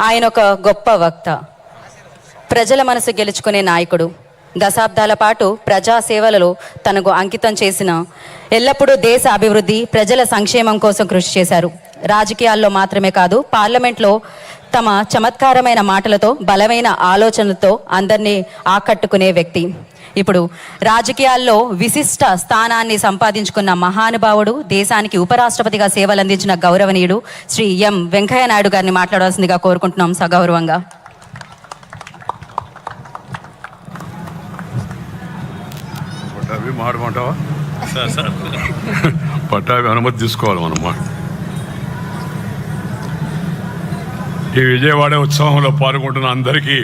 ఆయన ఒక గొప్ప వక్త. ప్రజల మనసు గెలుచుకునే నాయకుడు. దశాబ్దాల పాటు ప్రజా సేవలలో తనకు అంకితం చేసిన ఎల్లప్పుడూ దేశ అభివృద్ధి ప్రజల సంక్షేమం కోసం కృషి చేశారు. రాజకీయాల్లో మాత్రమే కాదు పార్లమెంట్లో తమ చమత్కారమైన మాటలతో బలమైన ఆలోచనలతో అందరినీ ఆకట్టుకునే వ్యక్తి. ఇప్పుడు రాజకీయాల్లో విశిష్ట స్థానాన్ని సంపాదించుకున్న మహానుభావుడు దేశానికి ఉపరాష్ట్రపతిగా సేవలందించిన గౌరవనీయుడు శ్రీ ఎం. వెంకయ్య నాయుడు గారిని మాట్లాడాల్సిందిగా కోరుకుంటున్నాం సగౌరవంగా. పట్టాభి పట్టాభి అనుమతి తీసుకోవాలి మనం మాట ఈ విజయవాడ ఉత్సవంలో పాల్గొంటున్న అందరికీ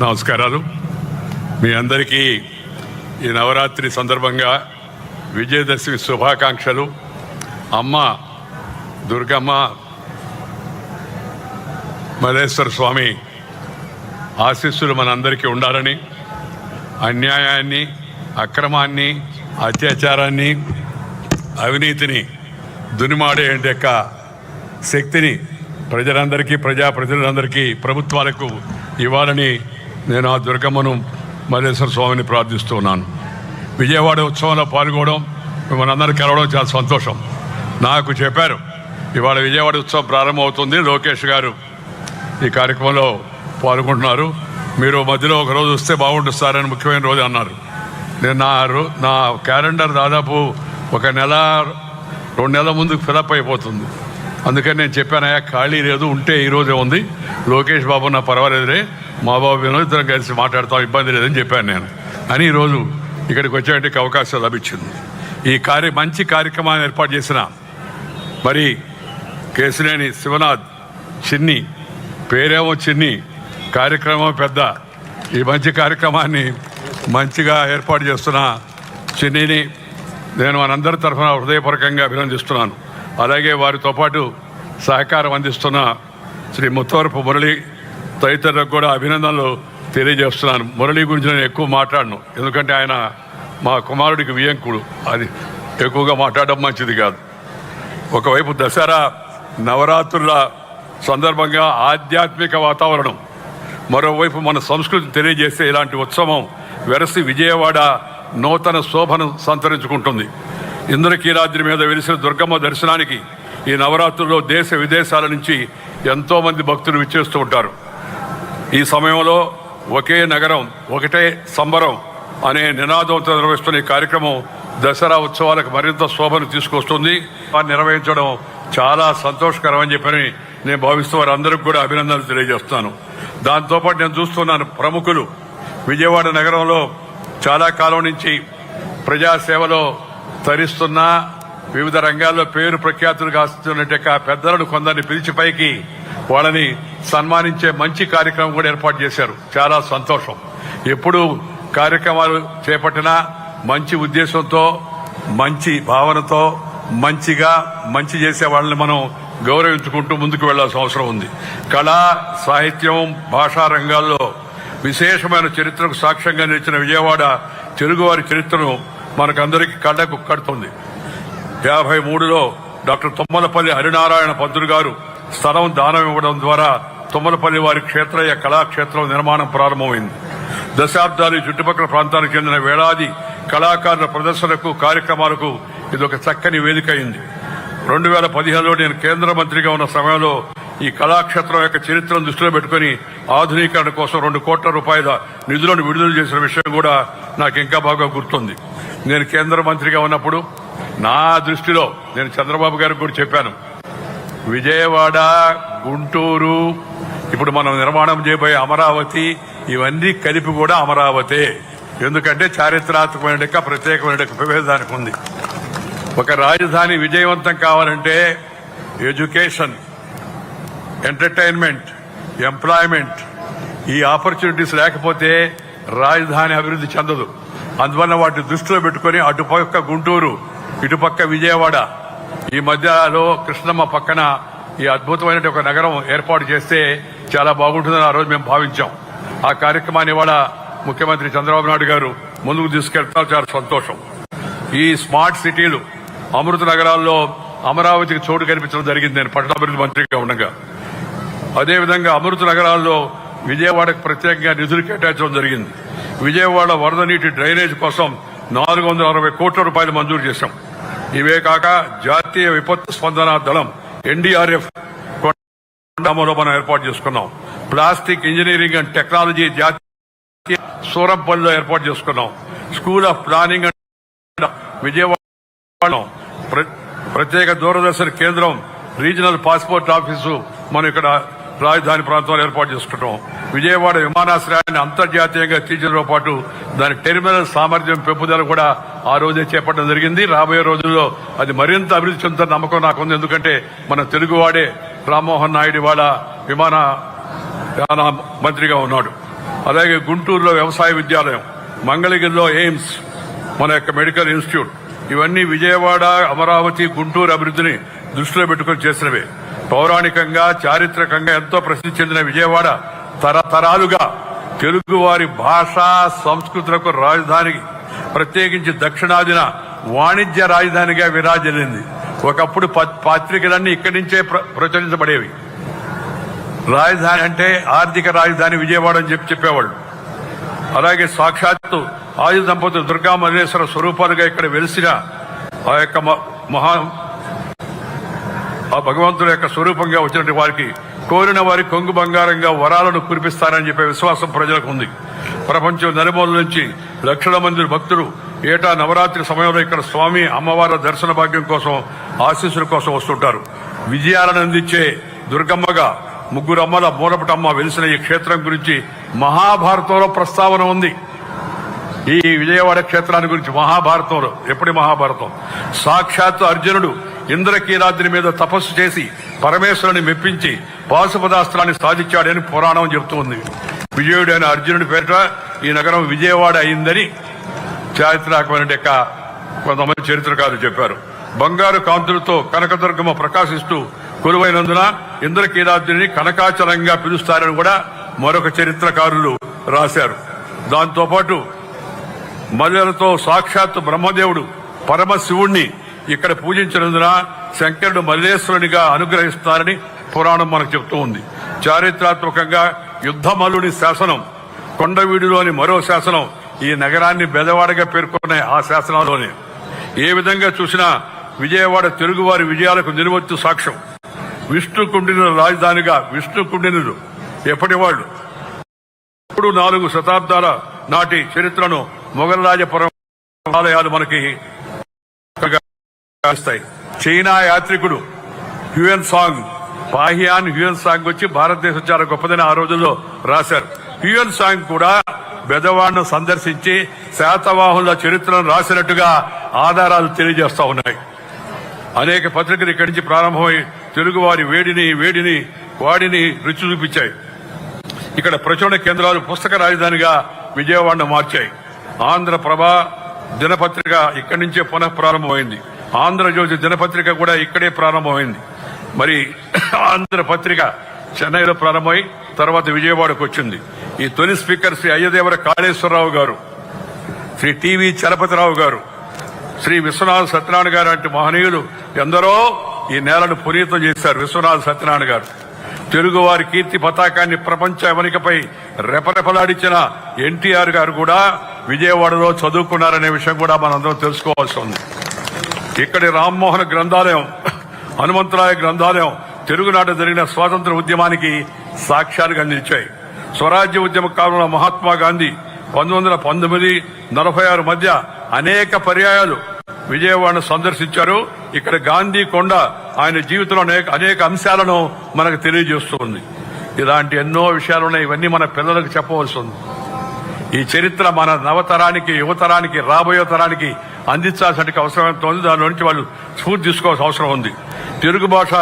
నమస్కారాలు. మీ అందరికీ ఈ నవరాత్రి సందర్భంగా విజయదశమి శుభాకాంక్షలు. అమ్మ దుర్గమ్మ మల్లేశ్వర స్వామి ఆశీస్సులు మనందరికీ ఉండాలని అన్యాయాన్ని అక్రమాన్ని అత్యాచారాన్ని అవినీతిని దునిమాడే యొక్క శక్తిని ప్రజలందరికీ ప్రజా ప్రజలందరికీ ప్రభుత్వాలకు ఇవ్వాలని నేను ఆ దుర్గమ్మను మల్లేశ్వర స్వామిని ప్రార్థిస్తున్నాను విజయవాడ ఉత్సవంలో పాల్గొనడం మిమ్మల్ని అందరూ కలవడం చాలా సంతోషం. నాకు చెప్పారు ఇవాళ విజయవాడ ఉత్సవం ప్రారంభమవుతుంది. లోకేష్ గారు ఈ కార్యక్రమంలో పాల్గొంటున్నారు. మీరు మధ్యలో ఒక రోజు వస్తే బాగుంటుంది సార్ అని ముఖ్యమైన రోజు అన్నారు. నేను నా రో- నా క్యాలెండర్ దాదాపు ఒక నెల రెండు నెలల ముందు ఫిలప్ అయిపోతుంది. అందుకని నేను చెప్పానయ్యా ఖాళీ లేదు ఉంటే ఈరోజే ఉంది. లోకేష్ బాబు నా పర్వాలేదులే. మా బాబు వినోద్ ఇద్దరం కలిసి మాట్లాడతాం ఇబ్బంది లేదని చెప్పాను నేను. అని ఈరోజు ఇక్కడికి వచ్చేటికి అవకాశం లభించింది. ఈ కార్య మంచి కార్యక్రమాన్ని ఏర్పాటు చేసిన మరి కేసినేని శివనాథ్ చిన్ని పేరేమో చిన్ని కార్యక్రమం పెద్ద. ఈ మంచి కార్యక్రమాన్ని మంచిగా ఏర్పాటు చేస్తున్న చిన్నిని నేను మనందరి తరఫున హృదయపూర్వకంగా అభినందిస్తున్నాను. అలాగే వారితో పాటు సహకారం అందిస్తున్న శ్రీ ముత్తవరపు మురళి తదితరులకు కూడా అభినందనలు తెలియజేస్తున్నాను. మురళి గురించి నేను ఎక్కువ మాట్లాడను. ఎందుకంటే ఆయన మా కుమారుడికి వియంకుడు. అది ఎక్కువగా మాట్లాడడం మంచిది కాదు. ఒకవైపు దసరా నవరాత్రుల సందర్భంగా ఆధ్యాత్మిక వాతావరణం. మరోవైపు మన సంస్కృతిని తెలియజేసే ఇలాంటి ఉత్సవం వెరసి విజయవాడ నూతన శోభను సంతరించుకుంటుంది. ఇంద్రకీలాద్రి మీద వెలిసిన దుర్గమ్మ దర్శనానికి ఈ నవరాత్రుల్లో దేశ విదేశాల నుంచి ఎంతోమంది భక్తులు విచ్చేస్తూ ఉంటారు. ఈ సమయంలో ఒకే నగరం ఒకటే సంబరం అనే నినాదంతో నిర్వహిస్తున్న ఈ కార్యక్రమం దసరా ఉత్సవాలకు మరింత శోభను తీసుకొస్తుంది. నిర్వహించడం చాలా సంతోషకరం అని చెప్పని నేను భావిస్తూ వారందరికీ కూడా అభినందనలు తెలియజేస్తున్నాను. దాంతోపాటు నేను చూస్తున్నాను ప్రముఖులు. విజయవాడ నగరంలో చాలా కాలం నుంచి ప్రజాసేవలో తరిస్తున్న వివిధ రంగాల్లో పేరు ప్రఖ్యాతులు కాస్తున్నట్టు పెద్దలను కొందరిని పిలిచి పైకి వాళ్ళని సన్మానించే మంచి కార్యక్రమం కూడా ఏర్పాటు చేశారు. చాలా సంతోషం. ఎప్పుడు కార్యక్రమాలు చేపట్టినా మంచి ఉద్దేశంతో మంచి భావనతో మంచిగా మంచి చేసే వాళ్ళని మనం గౌరవించుకుంటూ ముందుకు వెళ్ళాల్సిన అవసరం ఉంది. కళా సాహిత్యం భాషా రంగాల్లో విశేషమైన చరిత్రకు సాక్ష్యంగా నిలిచిన విజయవాడ తెలుగువారి చరిత్రను మనకందరికీ కళ్ళకు కడుతుంది. యాభై మూడులో డాక్టర్ తుమ్మలపల్లి హరినారాయణ పంతులు గారు స్థలం దానం ఇవ్వడం ద్వారా తుమ్మలపల్లి వారి క్షేత్రయ్య కళాక్షేత్రం నిర్మాణం ప్రారంభమైంది. దశాబ్దాలు చుట్టుపక్కల ప్రాంతానికి చెందిన వేలాది కళాకారుల ప్రదర్శనకు కార్యక్రమాలకు ఇది ఒక చక్కని వేదిక అయింది రెండు వేల పదిహేనులో నేను కేంద్ర మంత్రిగా ఉన్న సమయంలో ఈ కళాక్షేత్రం యొక్క చరిత్రను దృష్టిలో పెట్టుకుని ఆధునీకరణ కోసం రెండు కోట్ల రూపాయల నిధులను విడుదల చేసిన విషయం కూడా నాకు ఇంకా బాగా గుర్తుంది. నేను కేంద్ర మంత్రిగా ఉన్నప్పుడు నా దృష్టిలో నేను చంద్రబాబు గారికి కూడా చెప్పాను. విజయవాడ గుంటూరు ఇప్పుడు మనం నిర్మాణం చేయబోయే అమరావతి ఇవన్నీ కలిపి కూడా అమరావతే. ఎందుకంటే చారిత్రాత్మకమైన ప్రత్యేకమైన విభేదానికి ఉంది. ఒక రాజధాని విజయవంతం కావాలంటే ఎడ్యుకేషన్ ఎంటర్టైన్మెంట్ ఎంప్లాయ్మెంట్ ఈ ఆపర్చునిటీస్ లేకపోతే రాజధాని అభివృద్ధి చెందదు. అందువల్ల వాటిని దృష్టిలో పెట్టుకుని అటుపక్క గుంటూరు ఇటుపక్క విజయవాడ ఈ మధ్యలో కృష్ణమ్మ పక్కన ఈ అద్భుతమైన ఒక నగరం ఏర్పాటు చేస్తే చాలా బాగుంటుందని ఆ రోజు మేము భావించాం. ఆ కార్యక్రమాన్ని ఇవాళ ముఖ్యమంత్రి చంద్రబాబు నాయుడు గారు ముందుకు తీసుకెళ్తారు చాలా సంతోషం. ఈ స్మార్ట్ సిటీలు అమృత నగరాల్లో అమరావతికి చోటు కనిపించడం జరిగింది. నేను పట్టణాభివృద్ధి మంత్రిగా ఉండగా. అదేవిధంగా అమృత నగరాల్లో విజయవాడకు ప్రత్యేకంగా నిధులు కేటాయించడం జరిగింది. విజయవాడ వరద నీటి డ్రైనేజ్ కోసం నాలుగు వందల అరవై కోట్ల రూపాయలు మంజూరు చేశాం. ఇవే కాక జాతీయ విపత్తు స్పందన దళం ఎన్డీఆర్ఎఫ్ కొండమలో మనం ఏర్పాటు చేసుకున్నాం. ప్లాస్టిక్ ఇంజనీరింగ్ అండ్ టెక్నాలజీ జాతీయ సూరంపల్లిలో ఏర్పాటు చేసుకున్నాం. School of planning and Vijayawada ప్ర- ప్రత్యేక దూరదర్శన కేంద్రం రీజనల్ పాస్పోర్ట్ ఆఫీసు మనం ఇక్కడ రాజధాని ప్రాంతంలో ఏర్పాటు చేసుకుంటాం. విజయవాడ విమానాశ్రయాన్ని అంతర్జాతీయంగా తీర్చడంతో పాటు దాని టెర్మినల్ సామర్థ్యం పెంపుదల కూడా ఆ రోజే చేపట్టడం జరిగింది. రాబోయే రోజుల్లో అది మరింత అభివృద్ధి చెందుతున్న నమ్మకం నాకు ఉంది ఎందుకంటే మన తెలుగువాడే రామ్మోహన్ నాయుడు వాళ్ళ విమాన మంత్రిగా ఉన్నాడు. అలాగే గుంటూరులో వ్యవసాయ విద్యాలయం మంగళగిరిలో ఎయిమ్స్ మన యొక్క మెడికల్ ఇన్స్టిట్యూట్. ఇవన్నీ విజయవాడ అమరావతి గుంటూరు అభివృద్ధిని దృష్టిలో పెట్టుకుని చేసినవే. పౌరాణికంగా చారిత్రకంగా ఎంతో ప్రసిద్ధి చెందిన విజయవాడ తరతరాలుగా తెలుగువారి భాష సంస్కృతులకు రాజధాని ప్రత్యేకించి దక్షిణాదిన వాణిజ్య రాజధానిగా విరాజిల్లింది. ఒకప్పుడు ప- పత్రికలన్నీ ఇక్కడి నుంచే ప్ర- ప్రచురించబడేవి. రాజధాని అంటే ఆర్థిక రాజధాని విజయవాడ అని చెప్పి చెప్పేవాళ్ళు. అలాగే సాక్షాత్తు ఆయుధ దంపతులు దుర్గా మల్లేశ్వర స్వరూపాలుగా ఇక్కడ వెలిసిన ఆ యొక్క మ- మహా ఆ భగవంతుల యొక్క స్వరూపంగా వచ్చినటువంటి వారికి కోరిన వారి కొంగు బంగారంగా వరాలను కురిపిస్తారని చెప్పే విశ్వాసం ప్రజలకు ఉంది. ప్రపంచం నలుమూల నుంచి లక్షల మంది భక్తులు ఏటా నవరాత్రి సమయంలో ఇక్కడ స్వామి అమ్మవారి దర్శన భాగ్యం కోసం ఆశీస్సుల కోసం వస్తుంటారు. విజయాలను అందించే దుర్గమ్మగా ముగ్గురు అమ్మల మూలపటమ్మ వెలిసిన ఈ క్షేత్రం గురించి మహాభారతంలో ప్రస్తావన ఉంది. ఈ విజయవాడ క్షేత్రాన్ని గురించి మహాభారతంలో ఎప్పటి మహాభారతం? సాక్షాత్తు అర్జునుడు ఇంద్రకీలాద్రి మీద తపస్సు చేసి పరమేశ్వరుని మెప్పించి పాశుపదాస్త్రాన్ని సాధించాడని పురాణం చెబుతుంది. విజయుడైన అర్జునుడి పేరిట ఈ నగరం విజయవాడ అయిందని చారిత్రాత్మక యొక్క కొంతమంది చరిత్రకారులు చెప్పారు. బంగారు కాంతులతో కనకదుర్గమ ప్రకాశిస్తూ కొలువైనందున ఇంద్రకీలాద్రిని కనకాచలంగా పిలుస్తారని కూడా మరొక చరిత్రకారులు రాశారు. దాంతోపాటు మల్లెలతో సాక్షాత్ బ్రహ్మదేవుడు పరమశివుణ్ణి ఇక్కడ పూజించినందున శంకరుడు మల్లేశ్వరునిగా అనుగ్రహిస్తారని పురాణం మనకు చెప్తూ ఉంది. చారిత్రాత్మకంగా యుద్ధమల్లుని శాసనం కొండవీడులోని మరో శాసనం ఈ నగరాన్ని బెదవాడగా పేర్కొన్నాయి ఆ శాసనాల్లోనే. ఏ విధంగా చూసినా విజయవాడ తెలుగువారి విజయాలకు నిలువెత్తు సాక్ష్యం. విష్ణు కుండినుల రాజధానిగా విష్ణు కుండినులు ఎప్పటివాళ్ళు మూడు నాలుగు శతాబ్దాల నాటి చరిత్రను మొఘల్ రాజపురం ఆలయాలు మనకి వస్తాయి. China యాత్రికుడు Hiuen Tsang Fahien Hiuen Tsang వచ్చి భారతదేశం చాలా గొప్పదని ఆ రోజుల్లో రాశారు. హ్యూఎన్ సాంగ్ కూడా బెదవాడను సందర్శించి శాతవాహుల చరిత్రను రాసినట్టుగా ఆధారాలు తెలియజేస్తా ఉన్నాయి. అనేక పత్రికలు ఇక్కడి నుంచి ప్రారంభమై తెలుగువారి వేడిని వేడిని వాడిని రుచి చూపించాయి. ఇక్కడ ప్రచురణ కేంద్రాలు పుస్తక రాజధానిగా విజయవాడను మార్చాయి. ఆంధ్రప్రభ దినపత్రిక ఇక్కడి నుంచే పునః ప్రారంభమైంది ఆంధ్రజ్యోతి దినపత్రిక కూడా ఇక్కడే ప్రారంభమైంది. మరి ఆంధ్రపత్రిక చెన్నైలో ప్రారంభమై తర్వాత విజయవాడకు వచ్చింది. ఈ తొలి స్పీకర్ శ్రీ అయ్యదేవర కాళేశ్వరరావు గారు శ్రీ టీవీ చలపతిరావు గారు శ్రీ విశ్వనాథ సత్యనారాయణ గారు లాంటి మహనీయులు ఎందరో ఈ నేలను పునీతం చేశారు విశ్వనాథ సత్యనారాయణ గారు. తెలుగువారి కీర్తి పతాకాన్ని ప్రపంచ వనికపై రెపరెపలాడించిన ఎన్టీఆర్ గారు కూడా విజయవాడలో చదువుకున్నారనే విషయం కూడా మనందరం తెలుసుకోవాల్సి ఉంది. ఇక్కడి రామ్మోహన్ గ్రంథాలయం హనుమంతరాయ గ్రంథాలయం తెలుగునాట జరిగిన స్వాతంత్ర ఉద్యమానికి సాక్ష్యాలుగా అందించాయి స్వరాజ్య ఉద్యమ కాలంలో మహాత్మా గాంధీ పంతొమ్మిది వందల పంతొమ్మిది నలభై ఆరు మధ్య అనేక పర్యాయాలు విజయవాడను సందర్శించారు. ఇక్కడ గాంధీ కొండ ఆయన జీవితంలో అనేక అనేక అంశాలను మనకు తెలియజేస్తుంది ఇలాంటి ఎన్నో విషయాలు ఉన్నాయి. ఇవన్నీ మన పిల్లలకు చెప్పవలసి ఉంది. ఈ చరిత్ర మన నవతరానికి యువతరానికి రాబోయే తరానికి అందించాల్సిన అవసరం ఉంది దాని నుంచి వాళ్ళు స్ఫూర్తి తీసుకోవాల్సిన అవసరం ఉంది. తెలుగు భాష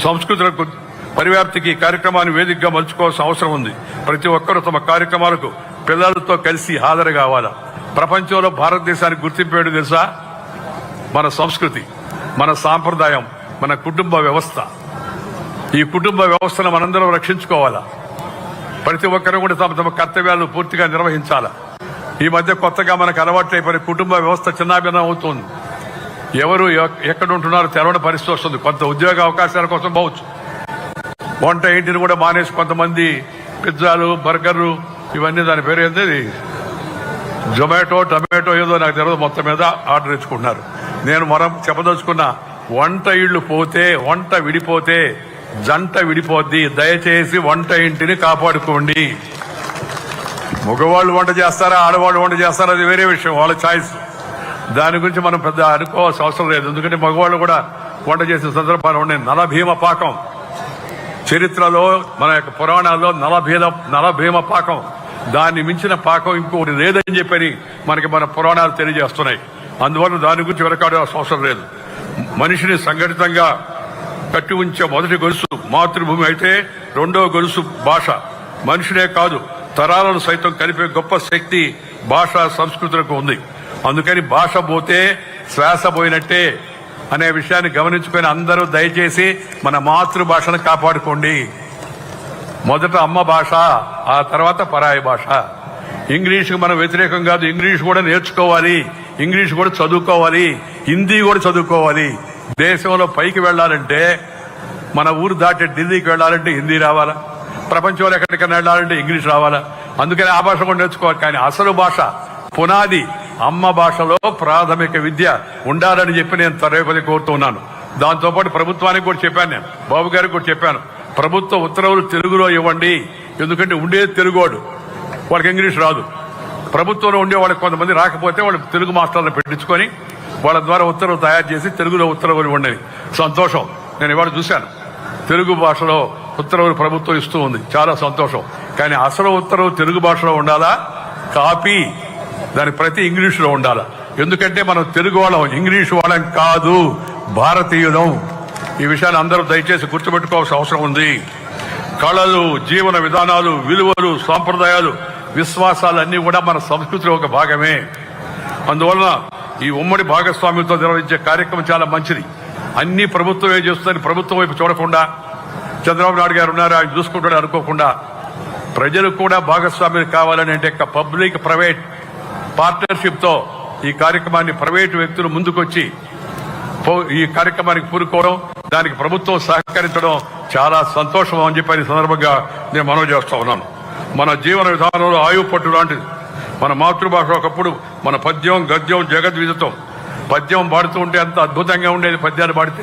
సంస్కృతులకు పరివ్యాప్తికి కార్యక్రమాన్ని వేదికగా మలుచుకోవాల్సిన అవసరం ఉంది. ప్రతి ఒక్కరూ తమ కార్యక్రమాలకు పిల్లలతో కలిసి హాజరు కావాలా? ప్రపంచంలో భారతదేశానికి గుర్తింపేడు తెలుసా? మన సంస్కృతి మన సాంప్రదాయం మన కుటుంబ వ్యవస్థ. ఈ కుటుంబ వ్యవస్థను మనందరం రక్షించుకోవాలా? ప్రతి ఒక్కరూ కూడా తమ తమ కర్తవ్యాలను పూర్తిగా నిర్వహించాలా? ఈ మధ్య కొత్తగా మనకు అలవాట్లైపోయిన కుటుంబ వ్యవస్థ చిన్నాభిన్నం అవుతుంది. ఎవరు ఎక్- ఎక్కడ ఉంటున్నారో తెలవని పరిస్థితి వస్తుంది. కొంత ఉద్యోగ అవకాశాల కోసం పోవచ్చు. వంట ఇంటిని కూడా మానేసి కొంతమంది పిజ్జాలు బర్గర్లు ఇవన్నీ దాని పేరు ఏంటి జొమాటో టమాటో ఏదో నాకు తెలియదు మొత్తం మీద ఆర్డర్ ఇచ్చుకుంటున్నారు. నేను మనం చెప్పదలుచుకున్న వంట ఇళ్ళు పోతే వంట విడిపోతే జంట విడిపోద్ది. దయచేసి వంట ఇంటిని కాపాడుకోండి. మగవాళ్ళు వంట చేస్తారా ఆడవాళ్ళు వంట చేస్తారా అది వేరే విషయం వాళ్ళ ఛాయిస్ దాని గురించి మనం పెద్ద అనుకోవాల్సిన అవసరం లేదు. ఎందుకంటే మగవాళ్ళు కూడా వంట చేసిన సందర్భాలు ఉన్నాయి. నలభీమ పాకం. చరిత్రలో మన యొక్క పురాణాల్లో నలభీమ నలభీమ పాకం. దాన్ని మించిన పాకం ఇంకొకటి లేదని చెప్పని మనకి మన పురాణాలు తెలియజేస్తున్నాయి. అందువల్ల దాని గురించి వెనకాడాల్సిన అవసరం లేదు. మనిషిని సంఘటితంగా కట్టి ఉంచే మొదటి గొలుసు మాతృభూమి అయితే రెండో గొలుసు భాష. మనిషినే కాదు తరాలను సైతం కలిపే గొప్ప శక్తి భాష సంస్కృతులకు ఉంది. అందుకని భాష పోతే శ్వాస పోయినట్టే అనే విషయాన్ని గమనించుకొని అందరూ దయచేసి మన మాతృభాషను కాపాడుకోండి. మొదట అమ్మ భాష ఆ తర్వాత పరాయి భాష. ఇంగ్లీష్కి మనం వ్యతిరేకం కాదు ఇంగ్లీష్ కూడా నేర్చుకోవాలి ఇంగ్లీష్ కూడా చదువుకోవాలి హిందీ కూడా చదువుకోవాలి. దేశంలో పైకి వెళ్ళాలంటే మన ఊరు దాటి ఢిల్లీకి వెళ్ళాలంటే హిందీ రావాలా? ప్రపంచంలో ఎక్కడికైనా వెళ్ళాలంటే ఇంగ్లీష్ రావాలా? అందుకని ఆ భాష కూడా నేర్చుకోవాలి. కానీ అసలు భాష పునాది అమ్మ భాషలో ప్రాథమిక విద్య ఉండాలని చెప్పి నేను తరగతి కోరుతున్నాను దాంతోపాటు ప్రభుత్వానికి కూడా చెప్పాను నేను. బాబు గారికి కూడా చెప్పాను. ప్రభుత్వ ఉత్తర్వులు తెలుగులో ఇవ్వండి. ఎందుకంటే ఉండేది తెలుగోడు. వాళ్ళకి ఇంగ్లీష్ రాదు. ప్రభుత్వంలో ఉండే వాళ్ళకి కొంతమంది రాకపోతే వాళ్ళు తెలుగు మాస్టర్లను పెట్టించుకొని వాళ్ళ ద్వారా ఉత్తర్వులు తయారు చేసి తెలుగులో ఉత్తర్వులు ఇవ్వండి సంతోషం. నేను ఇవాళ చూశాను. తెలుగు భాషలో ఉత్తర్వులు ప్రభుత్వం ఇస్తూ ఉంది. చాలా సంతోషం. కానీ అసలు ఉత్తర్వు తెలుగు భాషలో ఉండాలా? కాపీ. దాని ప్రతి ఇంగ్లీషులో ఉండాలా? ఎందుకంటే మనం తెలుగు వాళ్ళం. ఇంగ్లీష్ వాళ్ళం కాదు. భారతీయులం. ఈ విషయాన్ని అందరూ దయచేసి గుర్తుపెట్టుకోవాల్సిన అవసరం ఉంది. కళలు జీవన విధానాలు విలువలు సాంప్రదాయాలు విశ్వాసాలు అన్నీ కూడా మన సంస్కృతిలో ఒక భాగమే. అందువలన ఈ ఉమ్మడి భాగస్వామ్యంతో నిర్వహించే కార్యక్రమం చాలా మంచిది. అన్ని ప్రభుత్వమే చేస్తుందని ప్రభుత్వం వైపు చూడకుండా చంద్రబాబు నాయుడు గారు ఉన్నారు ఆయన చూసుకుంటాడు అనుకోకుండా ప్రజలు కూడా భాగస్వామ్యం కావాలని అంటే పబ్లిక్ ప్రైవేట్ పార్ట్నర్షిప్తో ఈ కార్యక్రమాన్ని ప్రైవేటు వ్యక్తులు ముందుకొచ్చి పో- ఈ కార్యక్రమానికి పూరుకోవడం దానికి ప్రభుత్వం సహకరించడం చాలా సంతోషం అని చెప్పి సందర్భంగా నేను మనవి చేస్తా ఉన్నాను. మన జీవన విధానంలో ఆయువు పట్టు లాంటిది. మన మాతృభాష ఒకప్పుడు మన పద్యం గద్యం జగద్విదితం పద్యం పాడుతూ ఉంటే అంత అద్భుతంగా ఉండేది పద్యాలు పాడితే.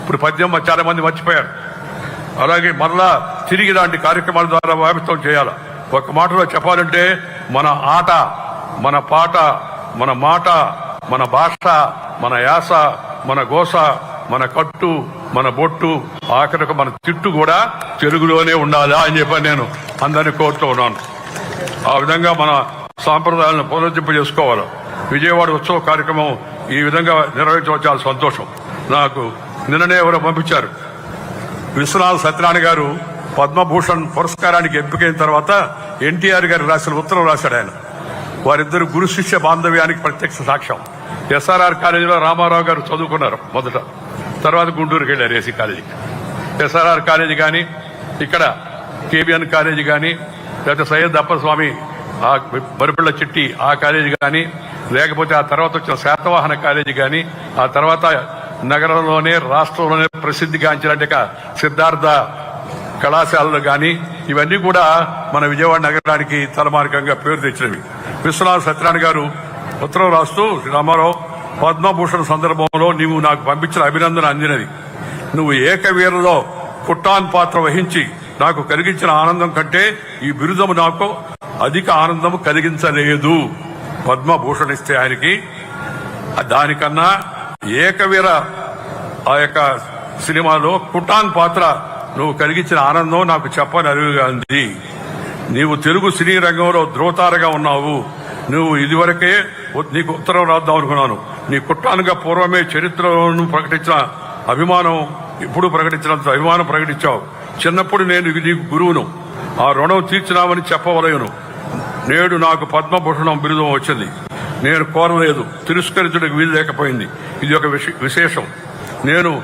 ఇప్పుడు పద్యం చాలా మంది మర్చిపోయారు. అలాగే మరలా తిరిగి లాంటి కార్యక్రమాల ద్వారా వ్యాపితం చేయాలి? ఒక మాటలో చెప్పాలంటే మన ఆట మన పాట మన మాట మన భాష మన యాస మన గోస మన కట్టు మన బొట్టు ఆఖరికి మన తిట్టు కూడా తెలుగులోనే ఉండాలా అని చెప్పి నేను అందరినీ కోరుతూ ఉన్నాను. ఆ విధంగా మన సాంప్రదాయాలను పునరుద్ధరింప చేసుకోవాలి విజయవాడ ఉత్సవ కార్యక్రమం ఈ విధంగా నిర్వహించవచ్చు చాలా సంతోషం. నాకు నిన్ననే ఎవరో పంపించారు. విశ్వనాథ్ సత్యనారాయణ గారు పద్మభూషణ్ పురస్కారానికి ఎంపికైన తర్వాత ఎన్టీఆర్ గారు రాసిన ఉత్తరం రాశాడు ఆయన. వారిద్దరు గురు శిష్య బాంధవ్యానికి ప్రత్యక్ష సాక్ష్యం. ఎస్ఆర్ఆర్ కాలేజీలో రామారావు గారు చదువుకున్నారు మొదట. తర్వాత గుంటూరుకి వెళ్ళారు ఏసీ కాలేజీకి. ఎస్ఆర్ఆర్ కాలేజీ కానీ ఇక్కడ కేబిఎన్ కాలేజీ కానీ లేకపోతే సయ్యద్ అప్పస్వామి ఆ బరిపిళ్ళ చిట్టి ఆ కాలేజీ కానీ లేకపోతే ఆ తర్వాత వచ్చిన శాతవాహన కాలేజీ కానీ ఆ తర్వాత నగరంలోనే రాష్ట్రంలోనే ప్రసిద్ధిగాంచినట్టు సిద్ధార్థ కళాశాలలు కానీ ఇవన్నీ కూడా మన విజయవాడ నగరానికి తలమార్గంగా పేరు తెచ్చినవి. విశ్వనాథ్ సత్యనారాయణ గారు ఉత్తరం రాస్తూ శ్రీ రామారావు పద్మభూషణ్ సందర్భంలో నీవు నాకు పంపించిన అభినందన అందినది. నువ్వు ఏకవీరలో కుట్టాన్ పాత్ర వహించి నాకు కలిగించిన ఆనందం కంటే ఈ బిరుదము నాకు అధిక ఆనందం కలిగించలేదు. పద్మభూషణ్ ఇస్తే ఆయనకి దానికన్నా ఏకవీర ఆ యొక్క సినిమాలో కుటాన్ పాత్ర నువ్వు కలిగించిన ఆనందం నాకు చెప్పని అరువుగా ఉంది నీవు తెలుగు సినీ రంగంలో ధ్రువతారగా ఉన్నావు. నువ్వు ఇదివరకే నీకు ఉత్తరం రాద్దాం అనుకున్నాను. నీ కుట్టానుగా పూర్వమే చరిత్రను ప్రకటించిన అభిమానం ఇప్పుడు ప్రకటించినంత అభిమానం ప్రకటించావు. చిన్నప్పుడు నేను నీకు గురువును. ఆ రుణం తీర్చినామని చెప్పవలయను. నేడు నాకు పద్మభూషణం బిరుదం వచ్చింది. నేను కోరలేదు. తిరస్కరించడానికి వీలు లేకపోయింది. ఇది ఒక విశేషం. నేను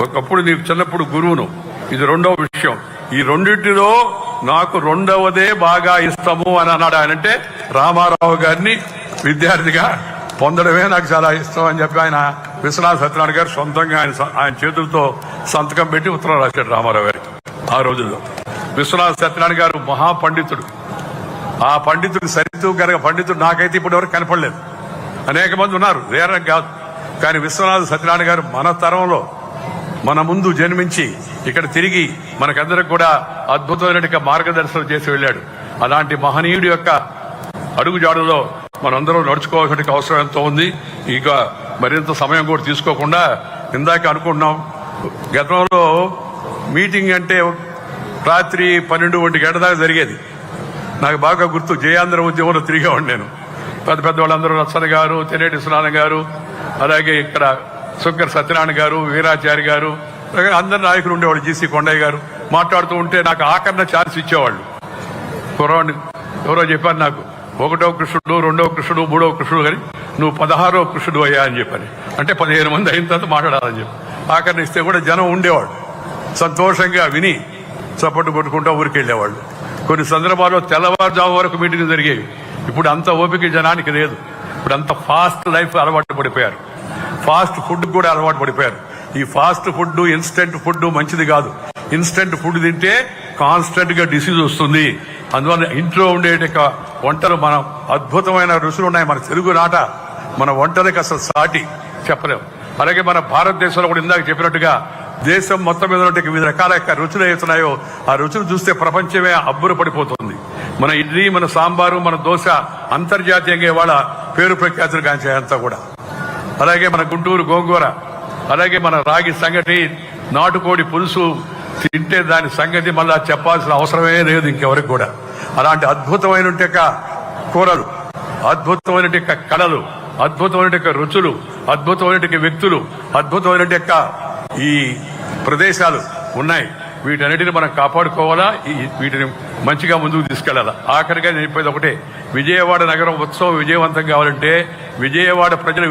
ఒకప్పుడు నీకు చిన్నప్పుడు గురువును. ఇది రెండవ విషయం. ఈ రెండింటిలో నాకు రెండవదే బాగా ఇష్టము అని అన్నాడు ఆయన. అంటే రామారావు గారిని విద్యార్థిగా పొందడమే నాకు చాలా ఇష్టం అని చెప్పి ఆయన విశ్వనాథ్ సత్యనారాయణ గారు సొంతంగా ఆయన స- ఆయన చేతులతో సంతకం పెట్టి ఉత్తరం రాశాడు రామారావు గారికి. ఆ రోజుల్లో విశ్వనాథ సత్యనారాయణ గారు మహాపండితుడు. ఆ పండితుడు సరితూ గనక పండితుడు నాకైతే ఇప్పటి వరకు కనపడలేదు. అనేక మంది ఉన్నారు. రేరం కాదు. కానీ విశ్వనాథ సత్యనారాయణ గారు మన తరంలో మన ముందు జన్మించి ఇక్కడ తిరిగి మనకందరికి కూడా అద్భుతమైన మార్గదర్శనం చేసి వెళ్ళాడు. అలాంటి మహనీయుడి యొక్క అడుగుజాడులో మనందరం నడుచుకోవాల్సిన అవసరం ఎంతో ఉంది. ఇక మరింత సమయం కూడా తీసుకోకుండా ఇందాక అనుకుంటున్నాం గతంలో మీటింగ్ అంటే రాత్రి పన్నెండు ఒంటి గంట దాకా జరిగేది. నాకు బాగా గుర్తు. జయాంధ్ర ఉద్యమంలో తిరిగా నేను. పెద్ద పెద్ద వాళ్ళందరూ రచ్చన గారు తెనేటి సునాన గారు అలాగే ఇక్కడ శంకర్ సత్యనారాయణ గారు వీరాచారి గారు అలాగే అందరు నాయకులు ఉండేవాళ్ళు జీసీ కొండయ్య గారు. మాట్లాడుతూ ఉంటే నాకు ఆకరణ ఛాన్స్ ఇచ్చేవాళ్ళు. కురవాణి ఎవరో చెప్పారు నాకు ఒకటో కృష్ణుడు రెండో కృష్ణుడు మూడో కృష్ణుడు కానీ నువ్వు పదహారో కృష్ణుడు అయ్యా అని చెప్పని అంటే పదిహేను మంది అయిన తర్వాత మాట్లాడాలని చెప్పి. ఆఖరిని ఇస్తే కూడా జనం ఉండేవాడు సంతోషంగా విని చప్పట్టు కొట్టుకుంటూ ఊరికి వెళ్ళేవాళ్ళు కొన్ని సందర్భాల్లో తెల్లవారుజాము వరకు మీటింగ్ జరిగేవి. ఇప్పుడు అంత ఓపిక జనానికి లేదు. ఇప్పుడు అంత ఫాస్ట్ లైఫ్ అలవాటు పడిపోయారు. ఫాస్ట్ ఫుడ్ కూడా అలవాటు పడిపోయారు. ఈ ఫాస్ట్ ఫుడ్ ఇన్స్టెంట్ ఫుడ్ మంచిది కాదు. ఇన్స్టెంట్ ఫుడ్ తింటే కాన్స్టెంట్గా డిసీజ్ వస్తుంది. అందువల్ల ఇంట్లో ఉండే వంటలు మనం అద్భుతమైన రుచులు ఉన్నాయి. మన తెలుగు నాట మన వంటలకు అసలు సాటి చెప్పలేం. అలాగే మన భారతదేశంలో కూడా ఇందాక చెప్పినట్టుగా దేశం మొత్తం మీద వివిధ రకాల యొక్క రుచులు ఏతున్నాయో ఆ రుచులు చూస్తే ప్రపంచమే అబ్బురు పడిపోతుంది. మన ఇడ్లీ మన సాంబారు మన దోశ అంతర్జాతీయంగా ఇవాళ పేరు ప్రఖ్యాతులు గాంచాయంతా కూడా. అలాగే మన గుంటూరు గోంగూర అలాగే మన రాగి సంగటి నాటుకోడి పులుసు తింటే దాని సంగతి మళ్ళా చెప్పాల్సిన అవసరమే లేదు ఇంకెవరికి కూడా. అలాంటి అద్భుతమైన యొక్క కూరలు అద్భుతమైన యొక్క కళలు అద్భుతమైన యొక్క రుచులు అద్భుతమైన వ్యక్తులు అద్భుతమైన యొక్క ఈ ప్రదేశాలు ఉన్నాయి. వీటన్నిటిని మనం కాపాడుకోవాలా? వీటిని మంచిగా ముందుకు తీసుకెళ్ళాలా? ఆఖరిగా నేను చెప్పేది ఒకటే. విజయవాడ నగరం ఉత్సవం విజయవంతం కావాలంటే విజయవాడ ప్రజలు